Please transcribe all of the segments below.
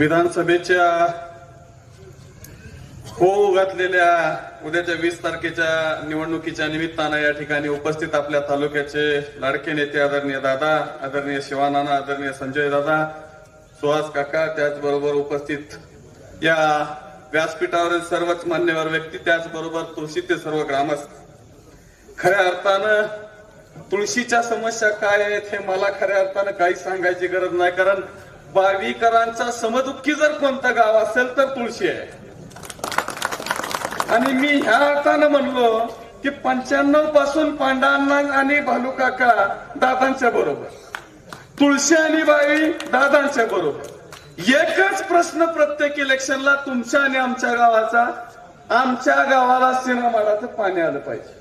विधानसभेच्या हो घातलेल्या उद्याच्या वीस तारखेच्या निवडणुकीच्या निमित्तानं या ठिकाणी उपस्थित आपल्या तालुक्याचे लाडके नेते आदरणीय दादा आदरणीय शिवानाना आदरणीय संजय दादा सुहास काका त्याचबरोबर उपस्थित या व्यासपीठावरील सर्वच मान्यवर व्यक्ती त्याचबरोबर तुळशी ते सर्व ग्रामस्थ. खऱ्या अर्थानं तुळशीच्या समस्या काय आहेत हे मला खऱ्या अर्थानं काही सांगायची गरज नाही कारण बावीकरांचा समदुःखी जर कोणतं गाव असेल तर तुळशी आहे. आणि मी ह्या अर्थानं म्हणलो की पंच्याण्णवपासून पांडांना आणि भालू काका दादांच्या बरोबर. तुळशी आणि बाई दादांच्या बरोबर. एकच प्रश्न प्रत्येक इलेक्शनला तुमच्या आणि आमच्या गावाचा. आमच्या गावाला सिनेमाडाचं पाणी आलं पाहिजे.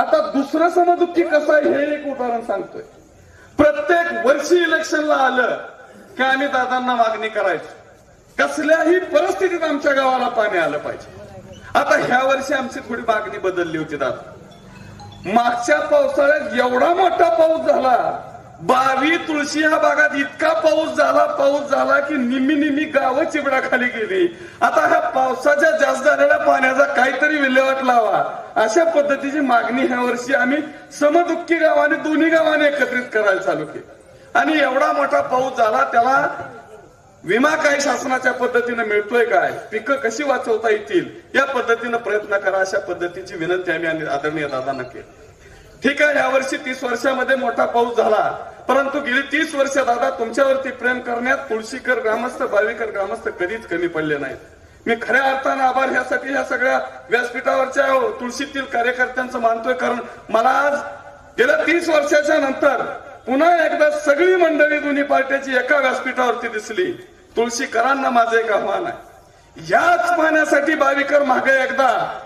आता दुसरं समदुःखी कसं आहे हे एक उदाहरण सांगतोय. प्रत्येक वर्षी इलेक्शनला आलं की आम्ही दादांना मागणी करायची. कसल्याही परिस्थितीत आमच्या गावाला पाणी आलं पाहिजे. आता ह्या वर्षी आमची थोडी मागणी बदलली होती दादा. मागच्या पावसाळ्यात एवढा मोठा पाऊस झाला बावी तुळशी ह्या भागात इतका पाऊस झाला पाऊस झाला की निम्मी निम्मी गावं चिबडाखाली गेली. आता ह्या पावसाच्या जास्त झालेल्या पाण्याचा काहीतरी विल्हेवाट लावा. अशा पद्धतीची मागणी ह्या वर्षी आम्ही समदुःखी गावाने दोन्ही गावाने एकत्रित करायला चालू केली. आणि एवढा मोठा पाऊस झाला त्याला विमा काय शासनाच्या पद्धतीनं मिळतोय काय? पिकं कशी वाचवता येतील? या पद्धतीनं प्रयत्न करा अशा पद्धतीची विनंती आम्ही आदरणीय दादांना केली. ठीक आहे यावर्षी तीस वर्षामध्ये मोठा पाऊस झाला परंतु गेली तीस वर्ष दादा तुमच्यावरती प्रेम करण्यात तुळशीकर ग्रामस्थ बावीकर ग्रामस्थ कधीच कमी पडले नाहीत. मी खऱ्या अर्थानं आभार ह्यासाठी ह्या सगळ्या व्यासपीठावरच्या हो, तुळशीतील कार्यकर्त्यांचं मानतोय कारण मला आज गेल्या तीस वर्षाच्या नंतर पुन्हा एकदा सगळी मंडळी दोन्ही पार्ट्याची एका व्यासपीठावरती दिसली. तुळशीकरांना माझं एक आव्हान आहे. याच पाण्यासाठी बावीकर मागे एकदा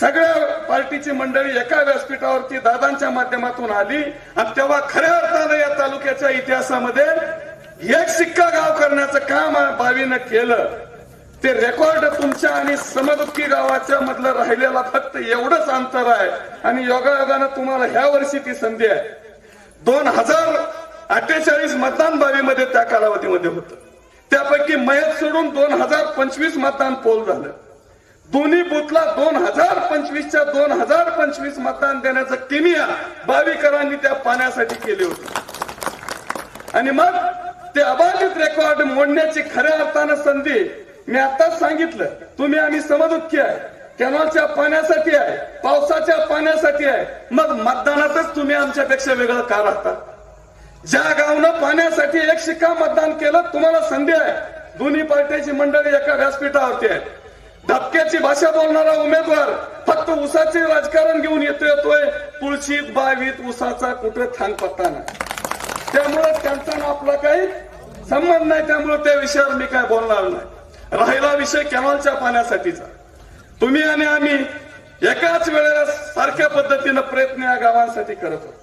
सगळ्या पार्टीची मंडळी एका व्यासपीठावरती दादांच्या माध्यमातून आली आणि तेव्हा खऱ्या अर्थानं या तालुक्याच्या इतिहासामध्ये एक सिक्का गाव करण्याचं काम बावीनं केलं. ते रेकॉर्ड तुमच्या आणि समदुखी गावाच्या मधलं राहिलेला फक्त एवढंच अंतर आहे. आणि योगायोगानं तुम्हाला ह्या वर्षी ती संधी आहे. दोन हजार अठ्ठेचाळीस मतदान बावीमध्ये त्या कालावधीमध्ये होतं. त्यापैकी मयत सोडून दोन हजार पंचवीस मतदान पोल झालं. दोन्ही बुथला दोन हजार पंचवीसच्या दोन हजार पंचवीस मतदान देण्याचं किमिया बावीकरांनी त्या पाण्यासाठी केली होती. आणि मग ते अबाधित रेकॉर्ड मोडण्याची खऱ्या अर्थानं संधी मी आताच सांगितलं. तुम्ही आम्ही समदुःखी आहे. कॅनॉलच्या पाण्यासाठी आहे पावसाच्या पाण्यासाठी आहे. मग मतदानातच तुम्ही आमच्यापेक्षा वेगळं का राहता? ज्या गावनं पाण्यासाठी एक शिक्का मतदान केलं तुम्हाला संधी आहे. दोन्ही पार्टीची मंडळी एका व्यासपीठावरती आहे. धपक्याची भाषा बोलणारा उमेदवार फक्त उसाचे राजकारण घेऊन येतो येतोय तुळशीत बावीत उसाचा कुठे थांग पत्ता नाही. त्यामुळे त्यांचा ना आपला काही संबंध नाही त्यामुळे त्या विषयावर मी काय बोलणार नाही. राहिला विषय कॅनॉलच्या पाण्यासाठीचा. तुम्ही आणि आम्ही एकाच वेळेला सारख्या पद्धतीनं प्रयत्न या गावांसाठी करत होतो.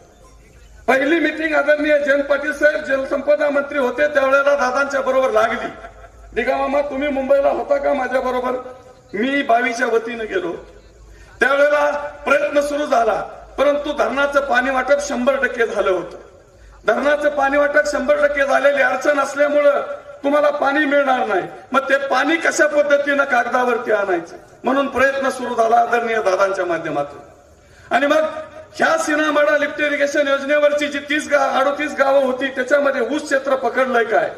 पहिली मिटिंग आदरणीय जयंत पाटील साहेब जलसंपदा मंत्री होते त्यावेळेला दादांच्या बरोबर लागली. निगामा तुम्ही मुंबईला होता का माझ्या बरोबर? मी बावीच्या वतीनं गेलो. त्यावेळेला प्रयत्न सुरू झाला परंतु धरणाचं पाणी वाटप शंभर टक्के झालं होतं. धरणाचं पाणी वाटप शंभर टक्के झालेली अडचण असल्यामुळं तुम्हाला पाणी मिळणार नाही. मग ते पाणी कशा पद्धतीनं कागदावरती आणायचं? म्हणून प्रयत्न सुरू झाला आदरणीय दादांच्या माध्यमातून. आणि मग ह्या सिनामाडा लिफ्ट इरिगेशन योजनेवरची जी तीस गाव अडोतीस गावं होती त्याच्यामध्ये ऊस क्षेत्र पकडलंय काय?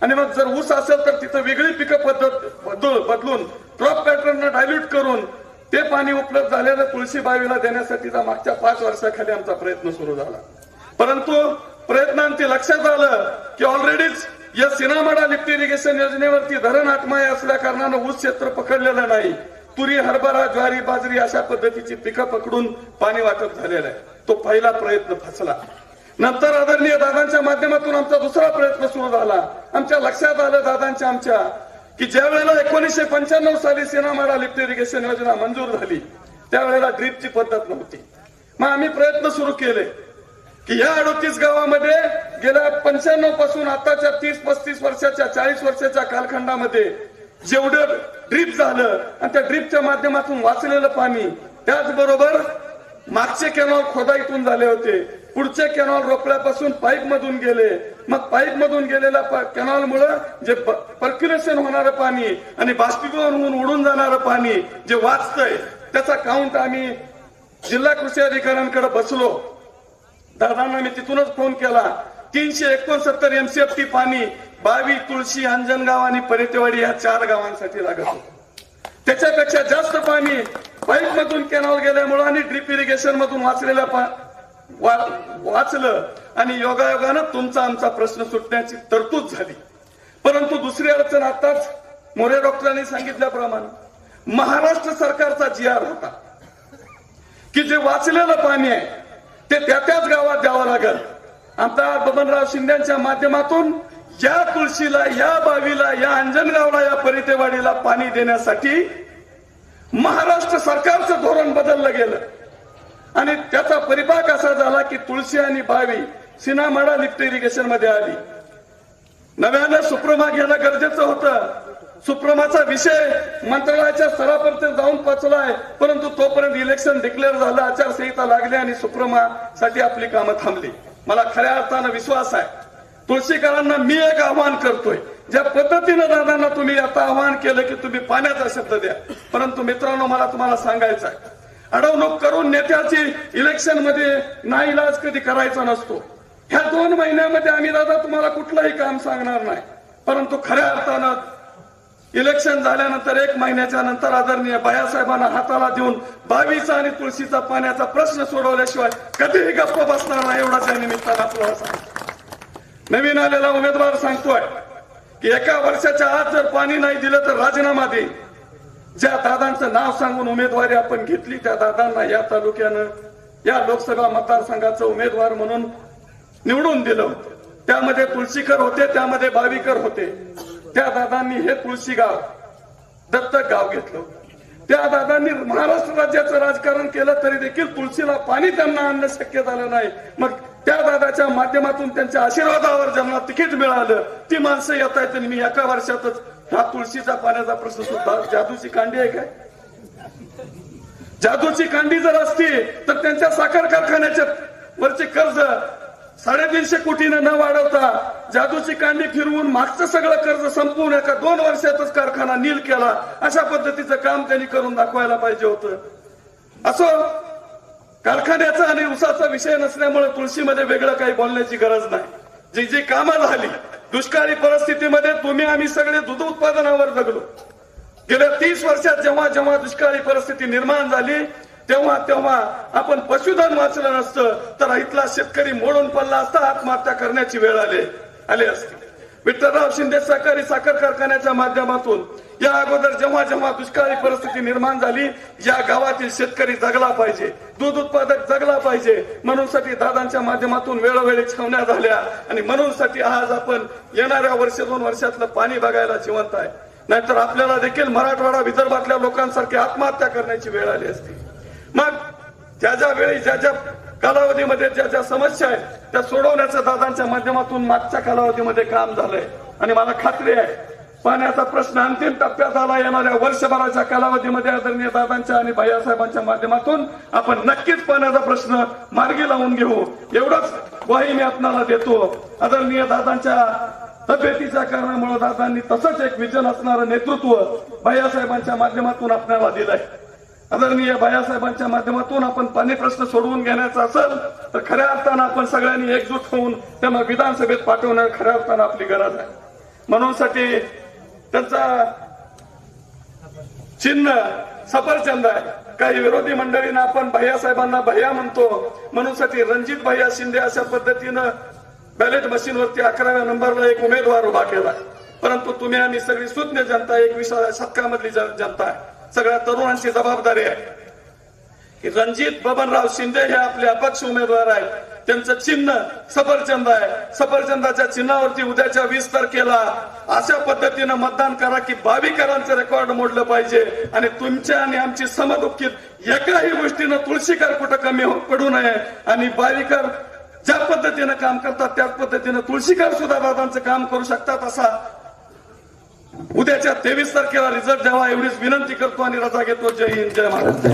आणि मग जर ऊस असेल तर तिथं वेगळी पिकं पद्धत बदलून बदलून क्रॉप पॅटर्न डायल्यूट करून ते पाणी उपलब्ध झालेलं तुळशी बावीला देण्यासाठीचा मागच्या पाच वर्षाखाली आमचा प्रयत्न सुरू झाला. परंतु प्रयत्नांती लक्षात आलं की ऑलरेडीच या सिनामाडा लिफ्ट इरिगेशन योजनेवरती धरण आत्माय असल्या कारणानं ऊस क्षेत्र पकडलेलं नाही. तुरी हरभरा ज्वारी बाजरी अशा पद्धतीची पिकं पकडून पाणी वाटप झालेलं आहे. तो पहिला प्रयत्न फसला. नंतर आदरणीय दादांच्या माध्यमातून आमचा दुसरा प्रयत्न सुरू झाला. आमच्या लक्षात आलं दादांच्या आमच्या की ज्या वेळेला एकोणीसशे पंच्याण्णव साली सिनामाडा लिफ्ट इरिगेशन योजना मंजूर झाली त्यावेळेला ड्रीपची पद्धत नव्हती. मग आम्ही प्रयत्न सुरू केले की या अडोतीस गावामध्ये गेल्या पंच्याण्णवपासून आताच्या तीस पस्तीस वर्षाच्या चाळीस वर्षाच्या कालखंडामध्ये जेवढं ड्रीप झालं आणि त्या ड्रीपच्या माध्यमातून वाचलेलं पाणी त्याचबरोबर मागचे कॅनॉल खोदाईतून झाले होते. पुढचे कॅनॉल रोपल्यापासून पाईप मधून गेले. मग पाईप मधून गेलेल्या कॅनॉल मुळे जे पर्क्युलेशन होणारं पाणी आणि बाष्पीभवन होऊन उडून जाणारं पाणी जे वाचतंय त्याचा काउंट आम्ही जिल्हा कृषी अधिकाऱ्यांकडे बसलो. दादांना मी तिथूनच फोन केला. तीनशे एकोणसत्तर एमसीएफटी पाणी बावी तुळशी अंजनगाव आणि परितेवाडी या चार गावांसाठी लागत होतं. त्याच्यापेक्षा जास्त पाणी पाईप मधून कॅनॉल गेल्यामुळं आणि ड्रीप इरिगेशन मधून वाचलेल्या पा- वा- वाचलं आणि योगायोगानं तुमचा आमचा प्रश्न सुटण्याची तरतूद झाली. परंतु दुसरी अडचण आताच मोरे डॉक्टरांनी सांगितल्याप्रमाणे महाराष्ट्र सरकारचा जी आर होता. की जे वाचलेलं पाणी आहे ते त्या त्याच गावात द्यावं लागेल. आमदार बबनराव शिंदेच्या माध्यमातून या तुळशीला या बावीला या अंजनगावला या परितेवाडीला पाणी देण्यासाठी महाराष्ट्र सरकारचं धोरण बदललं गेलं. आणि त्याचा परिपाक असा झाला की तुळशी आणि बावी सिनामाडा लिफ्ट इरिगेशनमध्ये आली. नव्यानं सुप्रमा घेणं गरजेचं होतं. सुप्रमाचा विषय मंत्रालयाच्या स्तरापर्यंत जाऊन पोहोचलाय परंतु तोपर्यंत इलेक्शन डिक्लेअर झालं आचारसंहिता लागली आणि सुप्रमा-साठी आपली कामं थांबली. मला खऱ्या अर्थानं विश्वास आहे. तुळशीकरांना मी एक आव्हान करतोय. ज्या पद्धतीनं दादांना तुम्ही आता आव्हान केलं की तुम्ही पाण्याचा शब्द द्या. परंतु मित्रांनो मला तुम्हाला सांगायचं आहे. अडवणूक करून नेत्याची इलेक्शनमध्ये नाईलाज कधी करायचा नसतो. ह्या दोन महिन्यामध्ये आम्ही दादा तुम्हाला कुठलंही काम सांगणार नाही. परंतु खऱ्या अर्थानं इलेक्शन झाल्यानंतर एक महिन्याच्या नंतर आदरणीय बायासाहेबांना हाताला देऊन बावीचा आणि तुळशीचा पाण्याचा प्रश्न सोडवल्याशिवाय कधीही गप्प बसणार नाही एवढाच या निमित्तानं आपल्याला सांगतो. नवीन आलेला उमेदवार सांगतोय की एका वर्षाच्या आत जर पाणी नाही दिलं तर राजीनामा दे. ज्या दादांचं नाव सांगून उमेदवारी आपण घेतली त्या दादांना या तालुक्यानं या लोकसभा मतदारसंघाचं उमेदवार म्हणून निवडून दिलं होतं. त्यामध्ये तुळशीकर होते त्यामध्ये भावीकर होते. त्या दादांनी हे तुळशी गाव दत्तक गाव घेतलं. त्या दादांनी महाराष्ट्र राज्याचं राजकारण केलं तरी देखील तुळशीला पाणी त्यांना आणणं शक्य झालं नाही. मग त्या दादाच्या माध्यमातून त्यांच्या आशीर्वादावर ज्यांना तिकीट मिळालं ती माणसं येत आहेत आणि मी एका वर्षातच ह्या तुळशीचा पाण्याचा प्रश्न सुद्धा जादूची कांडी आहे काय? जादूची कांडी जर असती तर त्यांच्या साखर कारखान्याच्या वरचे कर्ज साडेतीनशे कोटीनं न वाढवता जादूची कांडी फिरवून मागचं सगळं कर्ज संपवून एका दोन वर्षातच कारखाना नील केला अशा पद्धतीचं काम त्यांनी करून दाखवायला पाहिजे होतं. असो कारखान्याचा आणि उसाचा विषय नसल्यामुळे तुळशीमध्ये वेगळं काही बोलण्याची गरज नाही. जी जी कामं झाली दुष्काळी परिस्थितीमध्ये तुम्ही आम्ही सगळे दूध उत्पादनावर जगलो. गेल्या तीस वर्षात जेव्हा जेव्हा दुष्काळी परिस्थिती निर्माण झाली तेव्हा तेव्हा आपण पशुधन वाचलं नसतं तर इथला शेतकरी मोडून पडला असता आत्महत्या करण्याची वेळ आले आले असते. विठ्ठलराव शिंदे सहकारी साखर कारखान्याच्या माध्यमातून या अगोदर जेव्हा जेव्हा दुष्काळी परिस्थिती निर्माण झाली या गावातील शेतकरी जगला पाहिजे दूध उत्पादक जगला पाहिजे म्हणून साठी दादांच्या माध्यमातून वेळोवेळी छावण्या झाल्या आणि म्हणून साठी आज आपण येणाऱ्या वर्ष दोन वर्षातलं पाणी बघायला जिवंत आहे. नाहीतर आपल्याला देखील मराठवाडा विदर्भातल्या लोकांसारखी आत्महत्या करण्याची वेळ आली असती. मग ज्या ज्या वेळी ज्या ज्या कालावधीमध्ये ज्या ज्या समस्या आहेत त्या सोडवण्याचं दादांच्या माध्यमातून मागच्या कालावधीमध्ये काम झालंय. आणि मला खात्री आहे पाण्याचा प्रश्न अंतिम टप्प्यात आला येणाऱ्या वर्षभराच्या कालावधीमध्ये आदरणीय दादांच्या आणि भैयासाहेबांच्या माध्यमातून आपण नक्कीच पाण्याचा प्रश्न मार्गी लावून घेऊ. एवढंच ग्वाही मी आपणाला देतो. आदरणीय दादांच्या तब्येतीच्या कारणामुळे दादांनी तसंच एक विजन असणारं नेतृत्व भैयासाहेबांच्या माध्यमातून आपल्याला दिलंय. आदरणीय बायासाहेबांच्या माध्यमातून आपण पाणी प्रश्न सोडवून घेण्याचा असेल तर खऱ्या अर्थानं आपण सगळ्यांनी एकजूट होऊन त्यांना विधानसभेत पाठवणं खऱ्या अर्थानं आपली गरज आहे. म्हणून साठी त्यांचा चिन्ह सफरचंद आहे. काही विरोधी मंडळींना आपण भैयासाहेबांना भैया म्हणतो. म्हणून साठी रणजित भैया शिंदे अशा पद्धतीनं बॅलेट मशीनवरती अकराव्या नंबरला एक उमेदवार उभा केला. परंतु तुम्ही आम्ही सगळी सुज्ञ जनता एक विशाल शतकामधली जनता आहे. सगळ्या तरुणांची जबाबदारी आहे. की रणजित बबनराव शिंदे हे आपले अपक्ष उमेदवार आहेत. त्यांचं चिन्ह सफरचंद आहे. सफरचंदाच्या चिन्हावरती उद्याच्या वीस तारखेला अशा पद्धतीनं मतदान करा की बावीकरांचं रेकॉर्ड मोडलं पाहिजे आणि तुमच्या आणि आमची समदुखीत एकाही गोष्टीनं तुळशीकर कुठं कमी हो- पडू नये. आणि बावीकर ज्या पद्धतीनं काम करतात त्याच पद्धतीनं तुळशीकर सुद्धा दादांचं काम करू शकतात असा उद्याच्या तेवीस तारखेला रिझल्ट द्यावा एवढीच विनंती करतो आणि रजा घेतो. जय हिंद जय महाराज